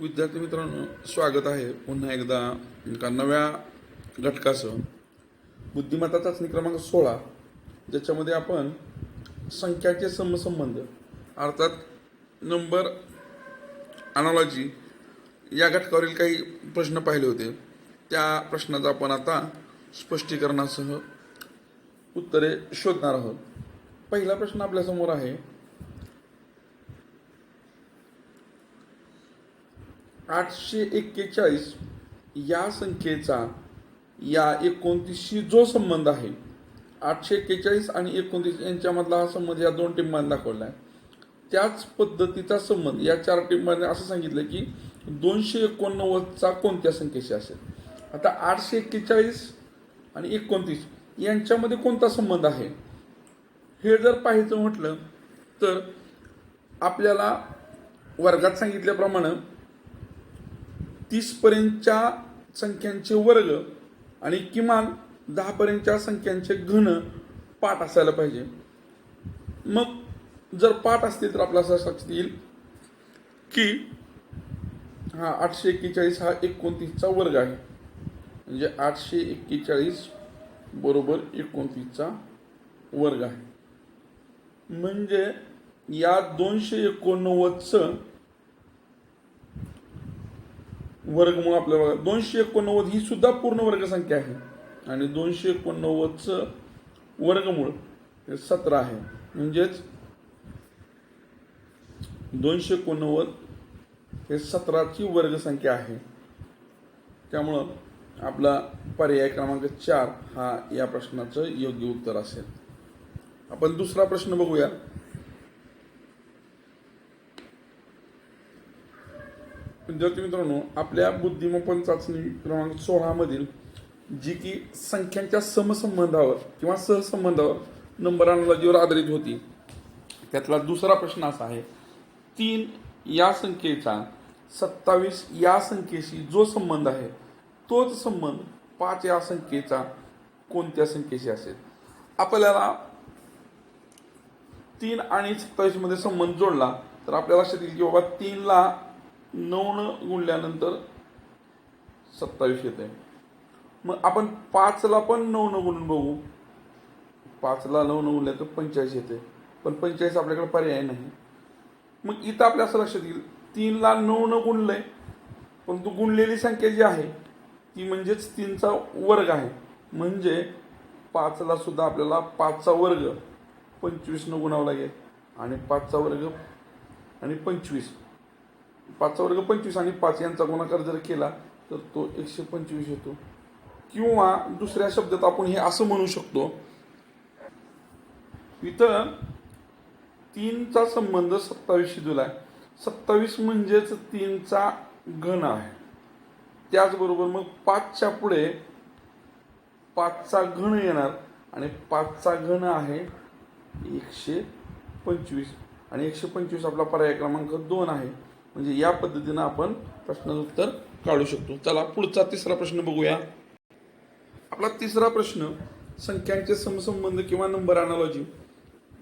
विद्यार्थी मित्रांनो स्वागत आहे. पुन्हा एकदा एका नव्या घटकासह बुद्धिमत्ता चाचणी क्रमांक सोळा ज्याच्यामध्ये आपण संख्याचे समसंबंध अर्थात नंबर अनॉलॉजी या घटकावरील काही प्रश्न पाहिले होते. त्या प्रश्नाचं आपण आता स्पष्टीकरणासह उत्तरे शोधणार आहोत. पहिला प्रश्न आपल्यासमोर आहे आठशे एक्केचाळीस या संख्येचा या एकोणतीसशी जो संबंध आहे आठशे एक्केचाळीस आणि एकोणतीस यांच्यामधला हा संबंध या दोन टिंबांनी दाखवला आहे. त्याच पद्धतीचा संबंध या चार टिंबांनी असं सांगितलं की दोनशे एकोणनव्वदचा कोणत्या संख्येशी असेल? आता आठशे एक्केचाळीस आणि एकोणतीस यांच्यामध्ये कोणता संबंध आहे? हे जर पाहायचं म्हटलं तर आपल्याला वर्गात सांगितल्याप्रमाणे तीसपर्यंतच्या संख्यांचे वर्ग आणि किमान दहापर्यंतच्या संख्यांचे घन पाठ असायला पाहिजे. मग जर पाठ असतील तर आपल्याला असं लक्षात येईल की हा आठशे एक्केचाळीस हा एकोणतीसचा वर्ग आहे. म्हणजे आठशे एक्केचाळीस बरोबर एकोणतीसचा वर्ग आहे. म्हणजे या दोनशे एकोणनव्वदचं वर्गमूळ आपल्याला बघा दोनशे एकोणनव्वद ही सुद्धा पूर्ण वर्गसंख्या आहे. आणि दोनशे एकोणनव्वदचं वर्गमूळ हे सतरा आहे. म्हणजेच दोनशे एकोणनव्वद हे सतराची वर्गसंख्या आहे. त्यामुळं आपला पर्याय क्रमांक चार हा या प्रश्नाचं योग्य उत्तर असेल. आपण दुसरा प्रश्न बघूया. विद्यार्थी मित्रांनो आपल्या बुद्धिमपन चाचणी क्रमांक सोळामधील जी की संख्यांच्या समसंबंधावर किंवा सहसंबंधावर नंबर अनालॉजीवर आधारित होती. त्यातला दुसरा प्रश्न असा आहे तीन या संख्येचा सत्तावीस या संख्येशी जो संबंध आहे तोच संबंध पाच या संख्येचा कोणत्या संख्येशी असेल? आपल्याला तीन आणि सत्तावीसमध्ये संबंध जोडला तर आपल्याला लक्षात येईल की बाबा तीनला नऊ गुणल्यानंतर सत्तावीस येते मग आपण पाचला पण नऊनं गुणून बघू. पाचला नऊनं गुणल्या तर पंचेचाळीस येते पण पंचेचाळीस आपल्याकडे पर्याय नाही. मग इथं आपल्या असं लक्षात येईल तीनला नऊनं गुणलं आहे परंतु गुणलेली संख्या जी आहे ती म्हणजेच तीनचा वर्ग आहे. म्हणजे पाचला सुद्धा आपल्याला पाचचा वर्ग पंचवीसनं गुणावं लागेल. आणि पाचचा वर्ग आणि पंचवीस. पाचचा वर्ग पंचवीस आणि पाच यांचा गुणाकार जर केला तर तो एकशे पंचवीस येतो. किंवा दुसऱ्या शब्दात आपण हे असं म्हणू शकतो इथं तीनचा संबंध सत्तावीसशी दिला आहे सत्तावीस म्हणजेच तीनचा घन आहे. त्याचबरोबर मग पाचच्या पुढे पाचचा घन येणार आणि पाचचा घन आहे एकशे पंचवीस. आणि एकशे पंचवीस आपला पर्याय क्रमांक दोन आहे. म्हणजे या पद्धतीनं आपण प्रश्नाचं उत्तर काढू शकतो. चला पुढचा तिसरा प्रश्न बघूया. आपला तिसरा प्रश्न संख्यांचे समसंबंध किंवा नंबर अनालॉजी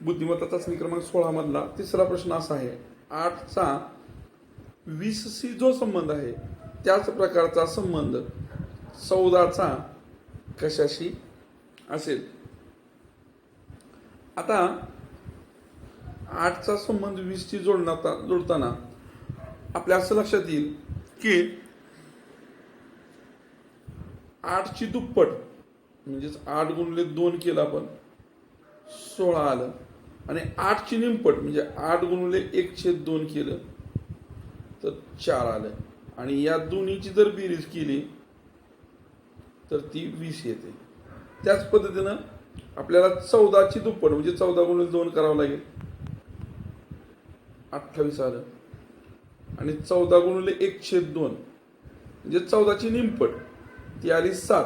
बुद्धिमत्ता चाचणी क्रमांक सोळा मधला तिसरा प्रश्न असा आहे. आठचा वीसशी जो संबंध आहे त्याच प्रकारचा संबंध चौदाचा कशाशी असेल? आता आठचा संबंध वीसशी जोडण्याचा जोडताना आपल्या असं लक्षात येईल की आठची दुप्पट म्हणजेच आठ गुणले दोन केलं आपण सोळा आलं. आणि आठची निमपट म्हणजे आठ गुणले एकशे दोन केलं तर चार आलं. आणि या दोन्हीची जर बेरीज केली तर ती वीस येते. त्याच पद्धतीनं आपल्याला चौदाची दुप्पट म्हणजे चौदा गुणले दोन करावं लागेल. अठ्ठावीस आलं. आणि चौदा गुणिले एकशे दोन. म्हणजे चौदाची निमपट ती आली सात.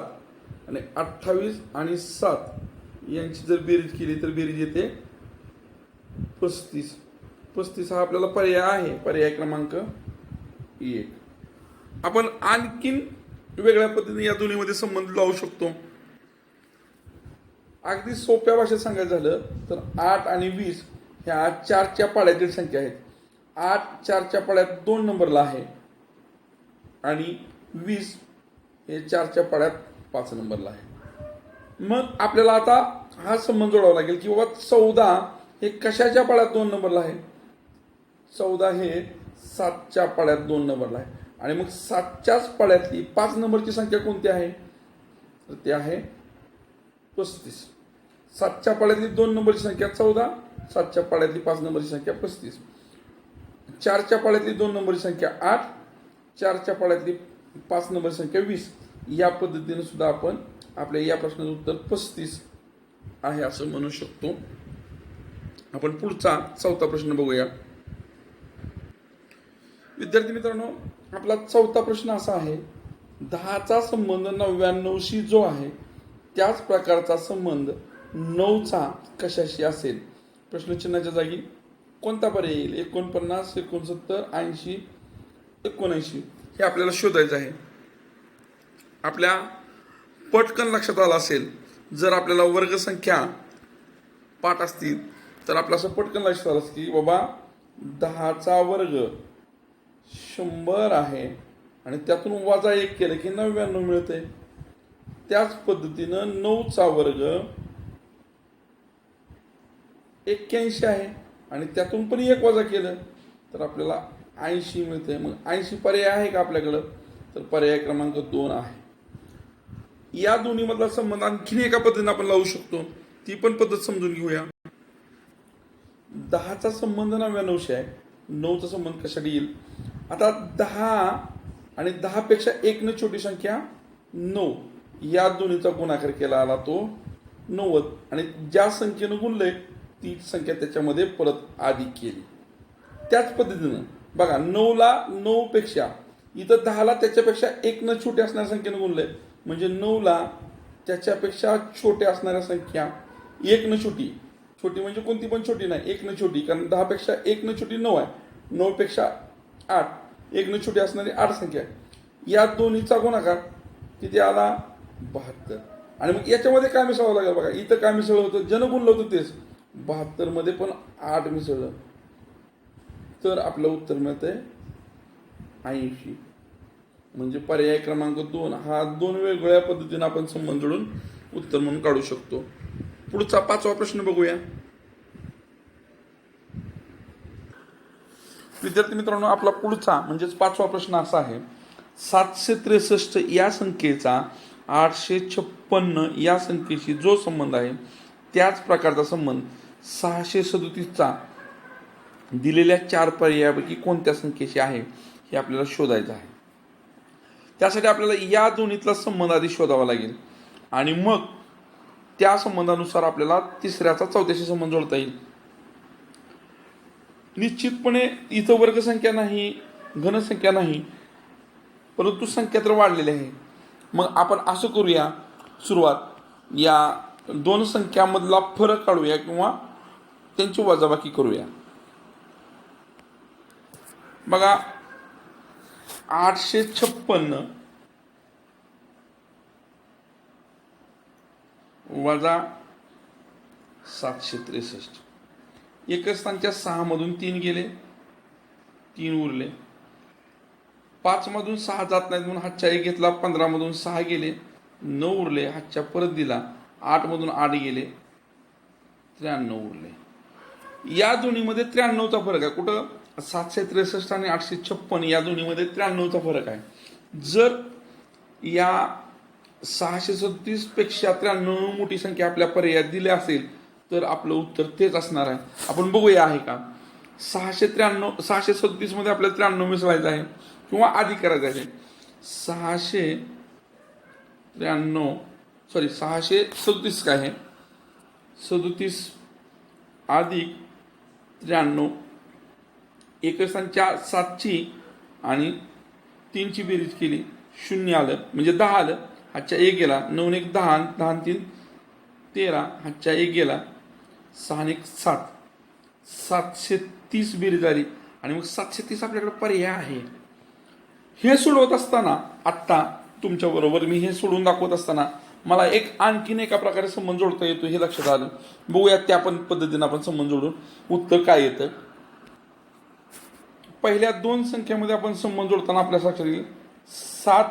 आणि अठ्ठावीस आणि सात यांची जर बेरीज केली तर बेरीज येते पस्तीस. पस्तीस हा आपल्याला पर्याय आहे. पर्याय क्रमांक एक. आपण आणखीन वेगळ्या पद्धतीने या दोन्हीमध्ये संबंध लावू शकतो. अगदी सोप्या भाषेत सांगायचं झालं तर आठ आणि वीस ह्या चारच्या पाड्यातील संख्या आहेत. आठ चारच्या पाड्यात दोन नंबरला आहे. आणि वीस हे चारच्या पाड्यात पाच नंबरला आहे. मग आपल्याला आता हा संबंध जोडावा लागेल की बाबा चौदा हे कशाच्या पाड्यात दोन नंबरला आहे? चौदा हे सातच्या पाड्यात दोन नंबरला आहे. आणि मग सातच्याच पाड्यातली पाच नंबरची संख्या कोणती आहे? तर ती आहे पस्तीस. सातच्या पाड्यातली दोन नंबरची संख्या चौदा सातच्या पाड्यातली पाच नंबरची संख्या पस्तीस. चारच्या पाळ्यातली दोन नंबरची संख्या आठ चारच्या पाळ्यातली पाच नंबर संख्या वीस. या पद्धतीने सुद्धा आपण आपल्या या प्रश्नाचं उत्तर पस्तीस आहे असं म्हणू शकतो. आपण पुढचा चौथा प्रश्न बघूया. विद्यार्थी मित्रांनो आपला चौथा प्रश्न असा आहे दहाचा संबंध नव्याण्णवशी जो आहे त्याच प्रकारचा संबंध नऊचा कशाशी असेल? प्रश्नचिन्हाच्या जागी कोणता पर्याय येईल? एकोणपन्नास एकोणसत्तर ऐंशी एकोणऐंशी. हे आपल्याला शोधायचं आहे. आपल्या पटकन लक्षात आलं असेल जर आपल्याला वर्गसंख्या पाठ असतील तर आपलं असं पटकन लक्षात आलं असतं की बाबा दहाचा वर्ग शंभर आहे आणि त्यातून वजा एक केलं की नव्याण्णव मिळते त्याच पद्धतीनं नऊचा वर्ग एक्क्याऐंशी आहे. आणि त्यातून पण एक वजा केलं तर आपल्याला ऐंशी मिळते मग ऐंशी पर्याय आहे का आपल्याकडं? तर पर्याय क्रमांक दोन आहे. या दोन्हीमधला संबंध आणखीन एका पद्धतीने आपण लावू शकतो. ती पण पद्धत समजून घेऊया. दहाचा संबंध नव्याण्णवशे आहे. नऊचा संबंध कशासाठी येईल? आता दहा आणि दहापेक्षा एक न छोटी संख्या नऊ. या दोन्हीचा गुणाकार केला आला तो नव्वद. आणि ज्या संख्येनं गुणलंय ती संख्या त्याच्यामध्ये परत आधी केली. त्याच पद्धतीनं बघा नऊला नऊपेक्षा इथं दहाला त्याच्यापेक्षा एक न छोटी असणाऱ्या संख्येनं गुणलंय. म्हणजे नऊला त्याच्यापेक्षा छोट्या असणाऱ्या संख्या एक न छोटी. छोटी म्हणजे कोणती पण छोटी नाही एक न छोटी कारण दहापेक्षा एक न छोटी नऊ आहे. नऊपेक्षा आठ एक न छोटी असणारी आठ संख्या. आहे या दोन्हीचा गुणाकार किती आला? बहात्तर. आणि मग याच्यामध्ये काय मिसळावं लागेल बघा. इथं काय मिसळलं होतं जन गुणलं होतं तेच. बहात्तरमध्ये पण आठ मिसळलं. तर आपलं उत्तर मिळतंय ऐंशी. म्हणजे पर्याय क्रमांक दोन. हा दोन वेगवेगळ्या पद्धतीने आपण संबंध जोडून उत्तर म्हणून काढू शकतो. पुढचा पाचवा प्रश्न बघूया. विद्यार्थी मित्रांनो आपला पुढचा म्हणजेच पाचवा प्रश्न असा आहे. सातशे त्रेसष्ट या संख्येचा आठशे छप्पन्न या संख्येशी जो संबंध आहे त्याच प्रकारचा संबंध. सहाशे सदोतीसचा दिलेल्या चार पर्यायापैकी कोणत्या संख्येशी आहे हे आपल्याला शोधायचं आहे. त्यासाठी आपल्याला या दोन्हीतला संबंध आधी शोधावा लागेल. आणि मग त्या संबंधानुसार आपल्याला तिसऱ्याचा चौथ्याशी संबंध जोडता येईल. निश्चितपणे इथं वर्गसंख्या नाही घनसंख्या नाही परंतु संख्या तर वाढलेली आहे. मग आपण असं करूया सुरुवात. या दोन संख्यामधला फरक काढूया किंवा त्यांची वजाबाकी करूया. बघा आठशे छप्पन्न वजा सातशे त्रेसष्ट. एकच स्थानच्या सहा मधून तीन गेले तीन उरले. पाच मधून सहा जात नाहीत म्हणून हातच्या एक घेतला पंधरा मधून सहा गेले नऊ उरले हातच्या परत दिला आठ मधून आठ गेले त्र्याण्णव उरले. या दोन्हीमध्ये त्र्याण्णवचा फरक आहे. कुठं? सातशे त्रेसष्ट आणि आठशे छप्पन या दोन्हीमध्ये त्र्याण्णवचा फरक आहे. जर या सहाशे सदतीसपेक्षा त्र्याण्णव मोठी संख्या आपल्या पर्यायात दिली असेल तर आपलं उत्तर तेच असणार आहे. आपण बघूया आहे का? सहाशे त्र्याण्णव सहाशे सदतीसमध्ये आपल्याला त्र्याण्णव मिसवायचं आहे किंवा आधी करायचं आहे. सहाशे त्र्याण्णव सॉरी सहाशे सदतीस काय आहे? सदतीस अधिक त्र्याण्णव. एकसांच्या सातची आणि तीनची बेरीज केली. शून्य आलं. म्हणजे दहा आलं. हातच्या एक गेला. नऊ एक दहा दहा तीन. तेरा. हातच्या एक गेला. सहा एक सात. सातशे तीस बेरीज आली. आणि मग सातशे तीस आपल्याकडे पर्याय आहे. हे सोडवत असताना आत्ता तुमच्याबरोबर मी हे सोडून दाखवत असताना मला एक आणखीन एका प्रकारे संबंध जोडता येतो हे लक्षात आलं. बघूया त्या पण पद्धतीने आपण संबंध जोडून उत्तर काय येतं. पहिल्या दोन संख्येमध्ये आपण संबंध जोडताना आपल्या लक्षात येईल सात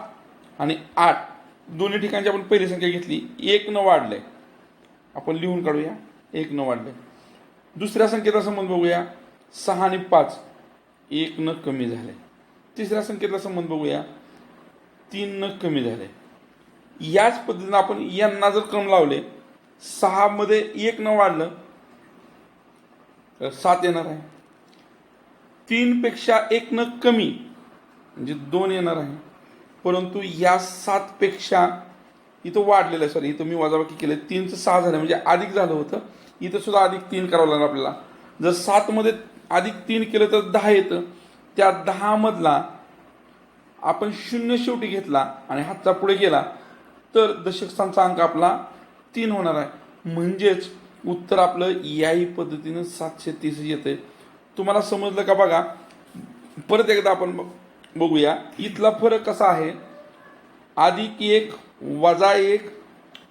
आणि आठ. दोन्ही ठिकाणची आपण पहिली संख्या घेतली एक न वाढलंय. आपण लिहून काढूया एक न वाढलंय. दुसऱ्या संख्येचा संबंध बघूया सहा आणि पाच एक न कमी झाले तिसऱ्या संख्येतला संबंध बघूया तीन न कमी झाले याच पद्धतीनं आपण यांना जर क्रम लावले सहामध्ये एक न वाढलं तर सात येणार आहे. तीनपेक्षा एक न कमी म्हणजे दोन येणार आहे. परंतु या सातपेक्षा इथं वाढलेलं आहे. सॉरी इथं मी वजाबाकी केलं तीनचं सहा झालं म्हणजे अधिक झालं होतं. इथं सुद्धा अधिक तीन करावं लागलं आपल्याला. जर सातमध्ये अधिक तीन केलं तर दहा येतं. त्या दहा मधला आपण शून्य शेवटी घेतला आणि हातचा पुढे गेला तर दशकस्थानचा अंक आपला तीन होणार आहे. म्हणजेच उत्तर आपलं याही पद्धतीनं सातशे तीस येते तुम्हाला समजलं का बघा? परत एकदा आपण बघूया. इथला फरक कसा आहे? अधिक एक वजा एक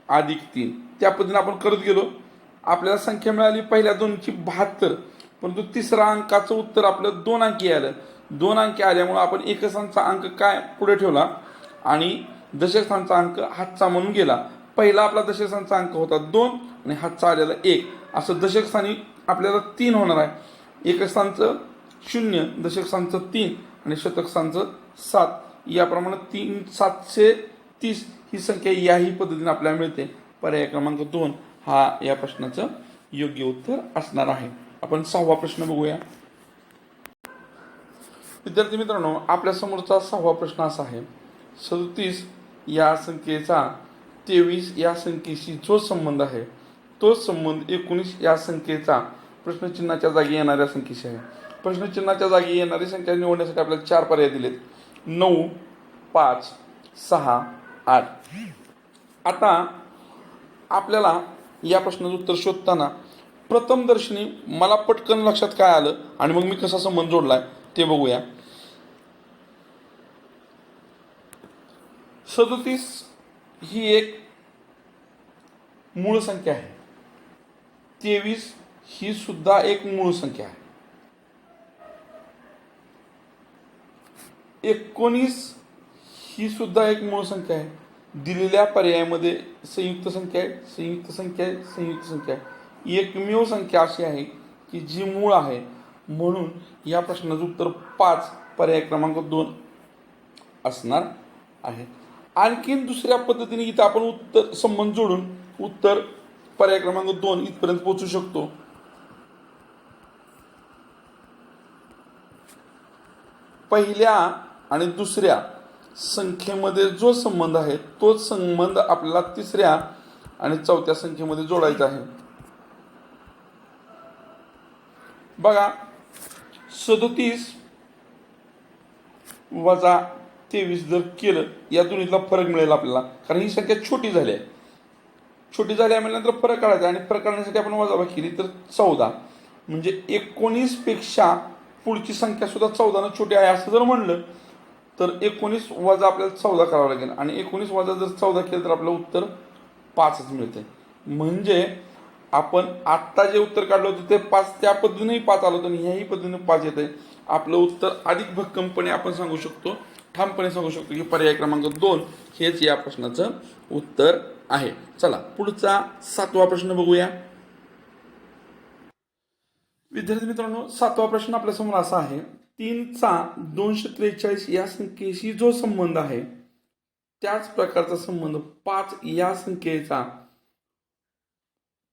अधिक तीन. त्या पद्धतीने आपण करत गेलो. आपल्याला संख्या मिळाली पहिल्या दोनची बहात्तर. परंतु तिसरा अंकाचं उत्तर आपलं दोन अंकी आलं. दोन अंकी आल्यामुळं आपण एकसांचा अंक काय पुढे ठेवला? आणि दशस्थानचा अंक हातचा म्हणून गेला. पहिला आपला दशस्थानचा अंक होता दोन आणि हातचा आलेला एक. असं दशकस्थानी आपल्याला तीन होणार आहे. एकस्थानचं शून्य दशकस्थानचं तीन आणि शतकस्थानचं सात. याप्रमाणे तीन सातशे तीस ही संख्या याही पद्धतीने आपल्याला मिळते. पर्याय क्रमांक दोन हा या प्रश्नाचं योग्य उत्तर असणार आहे. आपण सहावा प्रश्न बघूया. विद्यार्थी मित्रांनो आपल्या समोरचा सहावा प्रश्न असा आहे. सदतीस या संख्येचा तेवीस या संख्येशी जो संबंध आहे तो संबंध एकोणीस या संख्येचा प्रश्नचिन्हाच्या जागी येणाऱ्या संख्येशी आहे. प्रश्नचिन्हाच्या जागी येणारी संख्या निवडण्यासाठी आपल्याला चार पर्याय दिलेत. नऊ पाच सहा आठ. आता आपल्याला या प्रश्नाचं उत्तर शोधताना प्रथम दर्शनी मला पटकन लक्षात काय आलं आणि मग मी कसा संबंध जोडलाय ते बघूया. सदोतीस ही एक मूळ संख्या आहे. तेवीस ही सुद्धा एक मूळ संख्या आहे. एकोणीस ही सुद्धा एक मूळ संख्या आहे. दिलेल्या पर्यायामध्ये संयुक्त संख्या आहे संयुक्त संख्या आहे संयुक्त संख्या आहे. एकमेव संख्या अशी आहे की जी मूळ आहे. म्हणून या प्रश्नाचं उत्तर पाच पर्याय क्रमांक दोन असणार आहे. आणखीन दुसऱ्या पद्धतीने इथं आपण उत्तर संबंध जोडून उत्तर पर्याय क्रमांक दोन इथपर्यंत पोहोचू शकतो. पहिल्या आणि दुसऱ्या संख्येमध्ये जो संबंध आहे तोच संबंध आपल्याला तिसऱ्या आणि चौथ्या संख्येमध्ये जोडायचा आहे. बघा सदोतीस वजा तेवीस जर केलं या दोन्हीतला फरक मिळेल आपल्याला. कारण ही संख्या छोटी झाली आहे. छोटी झाली आहे म्हणल्यानंतर फरक काढायचा आणि फरक काढण्यासाठी आपण वजाबाकी केली तर चौदा. म्हणजे एकोणीसपेक्षा पुढची संख्या सुद्धा चौदानं छोटी आहे असं जर म्हणलं तर एकोणीस वजा आपल्याला चौदा करावं लागेल. आणि एकोणीस वजा जर चौदा केलं तर आपलं उत्तर पाचच मिळते. म्हणजे आपण आत्ता जे उत्तर काढलं होतं ते पाच त्या पद्धतीनेही पाच आलं होतं आणि ह्याही पद्धतीने पाच येत आहे आपलं उत्तर अधिक भक्कमपणे आपण सांगू शकतो. ठामपणे सांगू शकतो की पर्याय क्रमांक दोन हेच या प्रश्नाचं उत्तर आहे. चला पुढचा सातवा प्रश्न बघूया. विद्यार्थी मित्रांनो सातवा प्रश्न आपल्यासमोर असा आहे. तीनचा दोनशे त्रेचाळीस या संख्येशी जो संबंध आहे त्याच प्रकारचा संबंध पाच या संख्येचा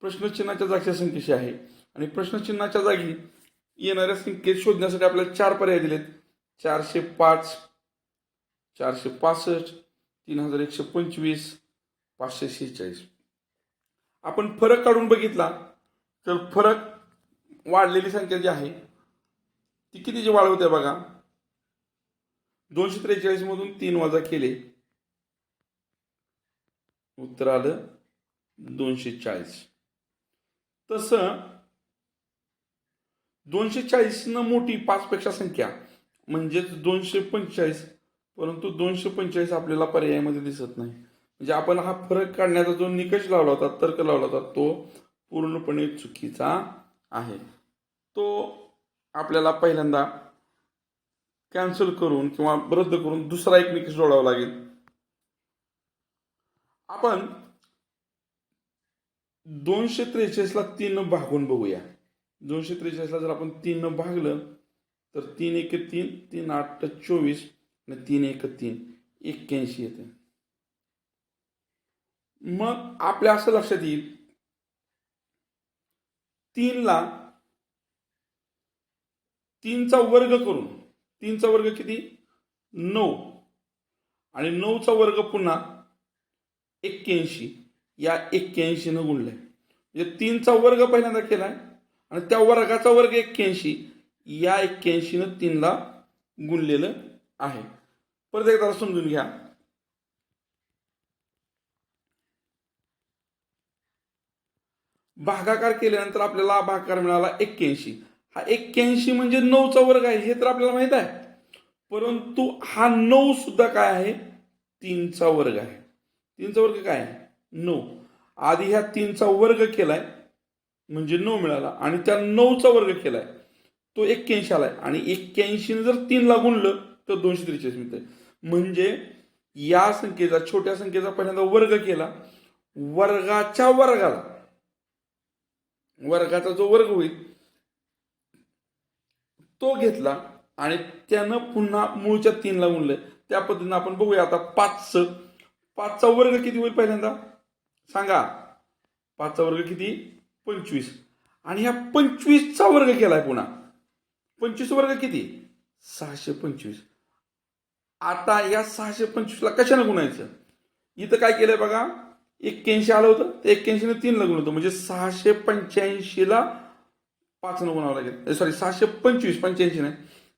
प्रश्नचिन्हाच्या जागच्या संख्येशी आहे. आणि प्रश्नचिन्हाच्या जागी येणाऱ्या संख्येत शोधण्यासाठी आपल्याला चार पर्याय दिलेत. चारशे पाच चारशे पासष्ट तीन हजार एकशे पंचवीस पाचशे शेहेचाळीस आपण फरक काढून बघितला तर फरक वाढलेली संख्या जी आहे ती कितीची वाढ होते बघा? दोनशे त्रेचाळीस मधून तीन वजा केले. उत्तर आलं दोनशे चाळीस. तसं दोनशे चाळीस न मोठी पाच पेक्षा संख्या म्हणजेच दोनशे पंचेचाळीस परंतु दोनशे पंचेचाळीस आपल्याला पर्यायामध्ये दिसत नाही. म्हणजे आपण हा फरक काढण्याचा जो निकष लावला होता तर्क लावला होता तो पूर्णपणे चुकीचा आहे. तो आपल्याला पहिल्यांदा कॅन्सल करून किंवा रद्द करून दुसरा एक निकष जोडावा लागेल. आपण दोनशे त्रेचाळीसला तीन भागून बघूया. दोनशे त्रेचाळीसला जर आपण तीन भागलं तर तीन एक तीन तीन आठ चोवीस आणि तीन एक तीन एक्क्याऐंशी येते. मग आपल्या असं लक्षात येईल. तीनला तीनचा वर्ग करून तीनचा वर्ग किती? नऊ. आणि नऊचा वर्ग पुन्हा एक्क्याऐंशी. या एक्क्याऐंशीनं गुणलाय. म्हणजे तीनचा वर्ग पहिल्यांदा केलाय आणि त्या वर्गाचा वर्ग एक्क्याऐंशी. या एक्क्याऐंशीनं तीनला गुणलेलं आहे. परत एकदा समजून घ्या. भागाकार केल्यानंतर आपल्याला भागाकार मिळाला एक्क्याऐंशी. हा एक्क्याऐंशी म्हणजे नऊचा वर्ग आहे हे तर आपल्याला माहीत आहे. परंतु हा नऊ सुद्धा काय आहे? तीनचा वर्ग आहे. तीनचा वर्ग काय आहे? नऊ. आधी ह्या तीनचा वर्ग केलाय म्हणजे नऊ मिळाला. आणि त्या नऊचा वर्ग केलाय तो एक्क्याऐंशी आलाय. आणि एक्क्याऐंशीनं जर तीनला गुणलं तर दोनशे त्रेचाळीस मिळते म्हणजे या संख्येचा छोट्या संख्येचा पहिल्यांदा वर्ग केला. वर्गाच्या वर्गाला. वर्गाचा जो वर्ग होईल तो घेतला आणि त्यानं पुन्हा मूळच्या तीनला गुणलं त्या पद्धतीनं आपण बघूया आता पाचचं. पाचचा वर्ग किती होईल पहिल्यांदा? सांगा. पाचचा वर्ग किती? पंचवीस. आणि ह्या पंचवीसचा वर्ग केलाय पुन्हा. पंचवीस वर्ग किती? सहाशे पंचवीस. आता या सहाशे पंचवीसला कशानं गुणायचं? इथं काय केलंय बघा एक्क्याऐंशी आलं होतं ते एक्क्याऐंशीने तीनला गुण होतं. म्हणजे सहाशे पंच्याऐंशीला पाचनं गुणावं लागेल. सॉरी सहाशे पंचवीस पंच्याऐंशी नाही.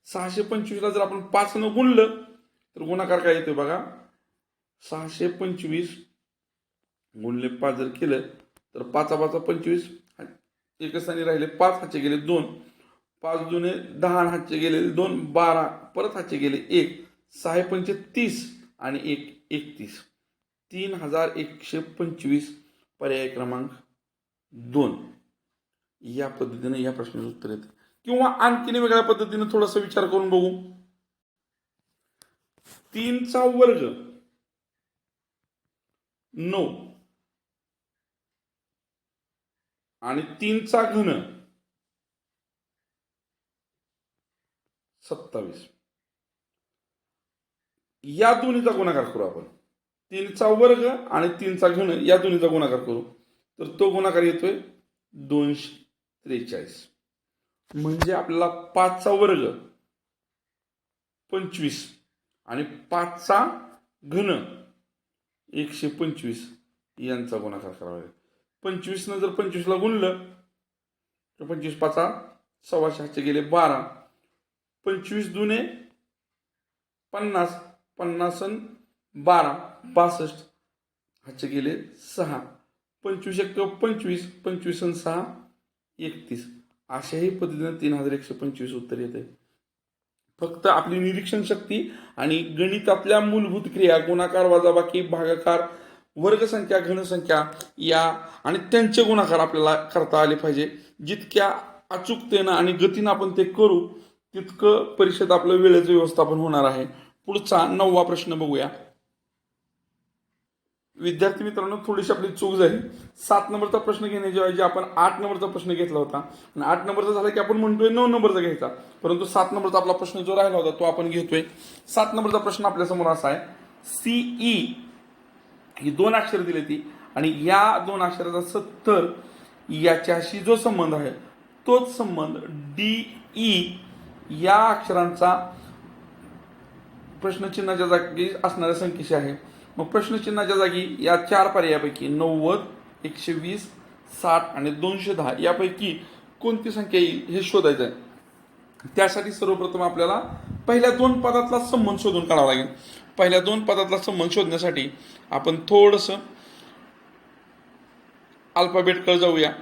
सहाशे पंचवीसला जर आपण पाचनं गुणलं तर गुणाकार काय येतोय बघा? सहाशे पंचवीस गुणले पाच जर केलं तर पाचा पाचा पंचवीस एक स्थानी राहिले पाच हातचे गेले दोन. पाच जुने दहा हातचे गेले दोन बारा परत हातचे गेले एक. सहा पंचे तीस आणि एक एकतीस. तीन हजार एकशे पंचवीस पर्याय क्रमांक दोन. या पद्धतीने या प्रश्नाचं उत्तर येते. किंवा आणखीन वेगळ्या पद्धतीने थोडासा विचार करून बघू. तीनचा वर्ग नऊ. आणि तीनचा घन सत्तावीस. या दोन्हीचा गुणाकार करू आपण. तीनचा वर्ग आणि तीनचा घन या दोन्हीचा गुणाकार करू. तर तो गुणाकार येतोय दोनशे त्रेचाळीस. म्हणजे आपल्याला पाचचा वर्ग पंचवीस आणि पाचचा घन एकशे पंचवीस यांचा गुणाकार करावा लागेल. पंचवीसनं जर पंचवीसला गुणलं तर पंचवीस पाचा सव्वाशे हातचे गेले बारा. पंचवीस दुने पन्नास पन्नास बारा बासष्ट ह्याचे गेले सहा. पंचवीस एक पंचवीस पंचवीस अन सहा एकतीस. अशाही पद्धतीनं तीन हजार एकशे पंचवीस उत्तर येते फक्त आपली निरीक्षण शक्ती आणि गणितातल्या मूलभूत क्रिया गुणाकार वजाबाकी भागाकार वर्गसंख्या घनसंख्या या आणि त्यांचे गुणाकार आपल्याला करता आले पाहिजे. जितक्या अचूकतेनं आणि गतीनं आपण ते करू तितकं परीक्षेत आपलं वेळेचं व्यवस्थापन होणार आहे. पुढचा नववा प्रश्न बघूया. विद्यार्थी मित्रांनो थोडीशी आपली चूक झाली. सात नंबरचा प्रश्न घेण्याच्या ऐवजी आपण आठ नंबरचा प्रश्न घेतला होता. आणि आठ नंबरचा झाला की आपण म्हणतोय नऊ नंबरचा घ्यायचा. परंतु सात नंबरचा आपला प्रश्न जो राहिला होता तो आपण घेतोय. सात नंबरचा प्रश्न आपल्यासमोर असा आहे. सीई ही दोन अक्षर दिली ती. आणि या दोन अक्षराचा सत्तर याच्याशी जो संबंध आहे तोच संबंध डी ई या अक्षरांचा प्रश्नचिन्हाच्या जागी असणाऱ्या संख्येशी आहे. मग प्रश्नचिन्हाच्या जागी या चार पर्यायापैकी नव्वद एकशे वीस साठ आणि दोनशे दहा यापैकी कोणती संख्या येईल हे शोधायचं आहे. त्यासाठी सर्वप्रथम आपल्याला पहिल्या दोन पदातला संबंध शोधून काढावा लागेल. पहिल्या दोन पदातला संबंध शोधण्यासाठी आपण थोडंसं अल्फाबेटकडे जाऊया.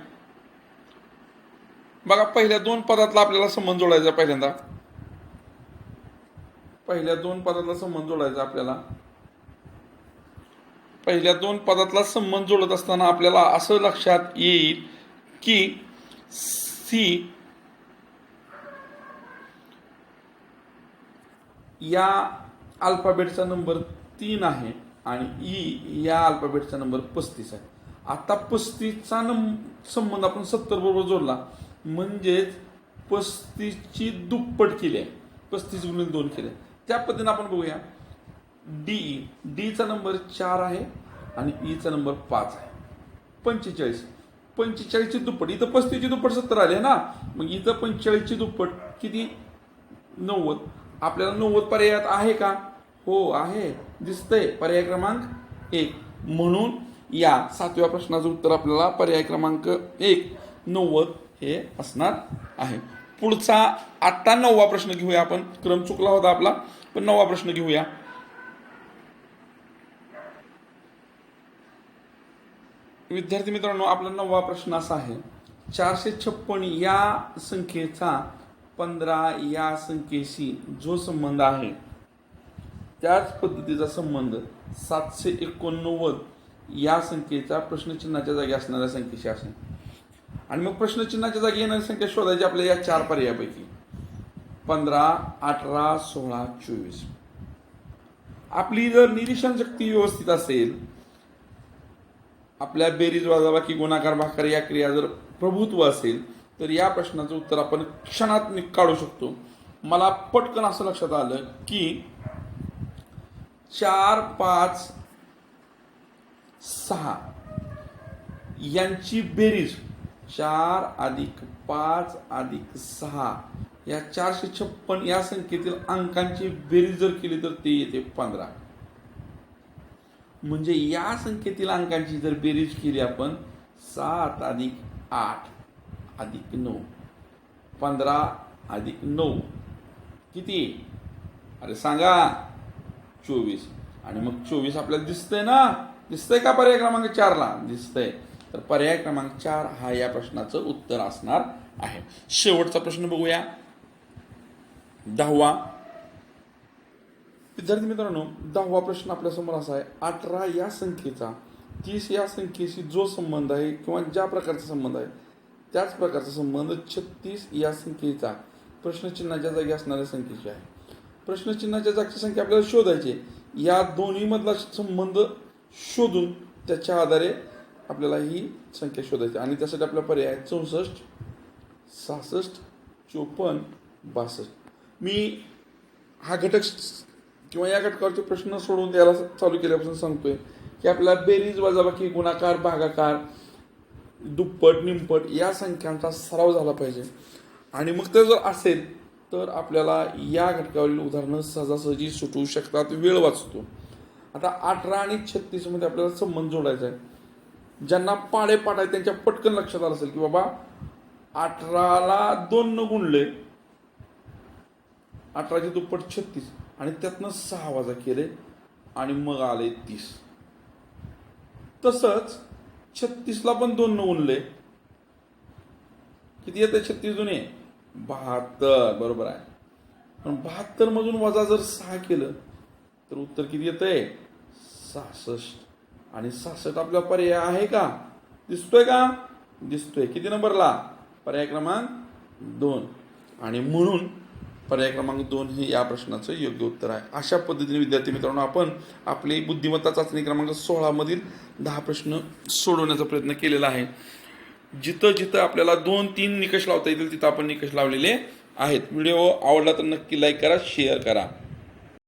बघा पहिल्या दोन पदातला आपल्याला संबंध जोडायचा पहिल्यांदा. पहिल्या दोन पदातला संबंध जोडायचा आपल्याला. पहिल्या दोन पदातला संबंध जोडत असताना आपल्याला असं लक्षात येईल की सी या अल्फाबेटचा नंबर तीन आहे आणि ई या अल्फाबेटचा नंबर पस्तीस आहे. आता पस्तीसचा नंब संबंध आपण सत्तर बरोबर जोडला. म्हणजेच पस्तीसची दुप्पट केली आहे. पस्तीस गुणिले दोन केले त्या पद्धतीने आपण बघूया. डी डीचा नंबर चार आहे आणि e ईचा नंबर पाच आहे. पंचेचाळीस. पंचेचाळीसची दुप्पट. इथं पस्तीसची दुप्पट सत्तर आली ना? मग इथं पंचेचाळीसची दुप्पट किती? नव्वद. आपल्याला नव्वद पर्यायात आहे का? हो आहे. दिसतंय. पर्याय क्रमांक एक. म्हणून या सातव्या प्रश्नाचं उत्तर आपल्याला पर्याय क्रमांक एक नव्वद हे असणार आहे. पुढचा आत्ता नववा प्रश्न घेऊया आपण. क्रम चुकला होता आपला. पण नवा प्रश्न घेऊया. विद्यार्थी मित्रांनो आपला नववा प्रश्न असा आहे. चारशे छप्पन या संख्येचा पंधरा या संख्येशी जो संबंध आहे त्याच पद्धतीचा संबंध सातशे एकोणनव्वद या संख्येचा प्रश्नचिन्हाच्या जागी असणाऱ्या संख्येशी असेल. आणि मग प्रश्नचिन्हाच्या जागी येणारी संख्या शोधायची आपल्या या चार पर्यायापैकी. पंधरा अठरा सोळा चोवीस. आपली जर निरीक्षण शक्ती व्यवस्थित असेल आपल्या बेरीज वाजाबाकी गुणाकार भाकार या क्रिया जर प्रभुत्व असेल तर या प्रश्नाचं उत्तर आपण क्षणात काढू शकतो. मला पटकन असं लक्षात आलं की चार पाच सहा यांची बेरीज चार अधिक पाच अधिक सहा या चारशे छप्पन या संख्येतील अंकांची बेरीज जर केली तर ते येते पंधरा. म्हणजे या संख्येतील अंकांची जर बेरीज केली आपण सात अधिक आठ अधिक नऊ. पंधरा अधिक नऊ. किती? अरे सांगा. चोवीस. आणि मग चोवीस आपल्याला दिसतंय ना? दिसतंय का पर्याय क्रमांक चारला? दिसतंय. तर पर्याय क्रमांक चार हा या प्रश्नाचं उत्तर असणार आहे. शेवटचा प्रश्न बघूया. दहावा विद्यार्थी मित्रांनो दहावा प्रश्न आपल्यासमोर असा आहे अठरा या संख्येचा तीस या संख्येशी जो संबंध आहे किंवा ज्या प्रकारचा संबंध आहे त्याच प्रकारचा संबंध छत्तीस या संख्येचा प्रश्नचिन्हाच्या जागी असणाऱ्या संख्येची आहे प्रश्नचिन्हाच्या जागची संख्या आपल्याला शोधायची आहे. या दोन्हीमधला संबंध शोधून त्याच्या आधारे आपल्याला ही संख्या शोधायची आहे. आणि त्यासाठी आपला पर्याय चौसष्ट सहासष्ट चोपन्न बासष्ट मी हा घटक किंवा या घटकावरचे प्रश्न सोडून द्यायला चालू केल्यापासून सांगतोय की आपल्याला बेरीज वजाबाकी गुणाकार भागाकार दुप्पट निमपट या संख्यांचा सराव झाला पाहिजे. आणि मग ते जर असेल तर आपल्याला या घटकावरील उदाहरणं सहजासहजी सुटू शकतात वेळ वाचतो. आता अठरा आणि छत्तीसमध्ये आपल्याला संबंध जोडायचा आहे. ज्यांना पाडे पाडाय त्यांच्या पटकन लक्षात आलं असेल की बाबा अठराला दोन न गुणले अठराचे दुप्पट छत्तीस. आणि त्यातनं सहा वाजा केले. आणि मग आले तीस. तसंच छत्तीसला पण दोन न गुणले किती येते छत्तीस जुने बहात्तर. बरोबर आहे. पण बहात्तर मधून वजा जर सहा केलं तर उत्तर किती येतंय? सहासष्ट. आणि सहासष्ट आपला पर्याय आहे का? दिसतोय का? दिसतोय. किती नंबरला? पर्याय क्रमांक दोन. आणि म्हणून पर्याय क्रमांक दोन हे या प्रश्नाचं योग्य उत्तर आहे. अशा पद्धतीने विद्यार्थी मित्रांनो आपण आपली बुद्धिमत्ता चाचणी क्रमांक सोळामधील दहा प्रश्न सोडवण्याचा प्रयत्न केलेला आहे. जिथं जिथं आपल्याला दोन तीन निकष लावता येतील तिथं आपण निकष लावलेले आहेत. व्हिडिओ आवडला तर नक्की लाईक करा शेअर करा.